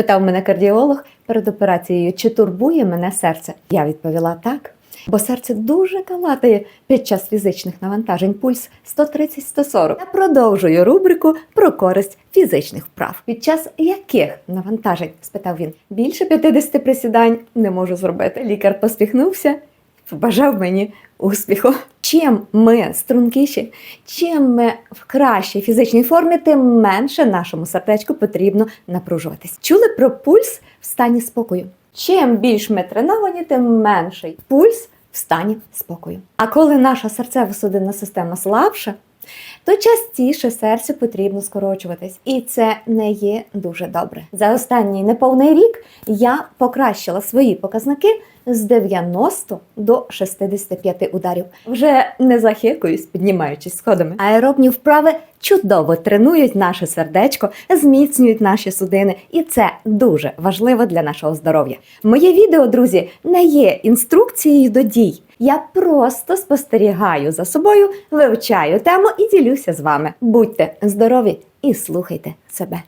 Спитав мене кардіолог перед операцією, чи турбує мене серце. Я відповіла так. Бо серце дуже калатає під час фізичних навантажень, пульс 130-140. Я продовжую рубрику про користь фізичних вправ. Під час яких навантажень? спитав він. Більше 50 присідань не можу зробити. Лікар посміхнувся, побажав мені успіху. Чим ми стрункіші, чим ми в кращій фізичній формі, тим менше нашому сердечку потрібно напружуватись. Чули про пульс в стані спокою? Чим більш ми треновані, тим менший пульс в стані спокою. А коли наша серцево-судинна система слабша, то частіше серцю потрібно скорочуватись, і це не є дуже добре. За останній неповний рік я покращила свої показники з 90 до 65 ударів. Вже не захикуюсь, піднімаючись сходами. Аеробні вправи чудово тренують наше сердечко, зміцнюють наші судини, і це дуже важливо для нашого здоров'я. Моє відео, друзі, не є інструкцією до дій. Я просто спостерігаю за собою, вивчаю тему і ділюся з вами. Будьте здорові і слухайте себе.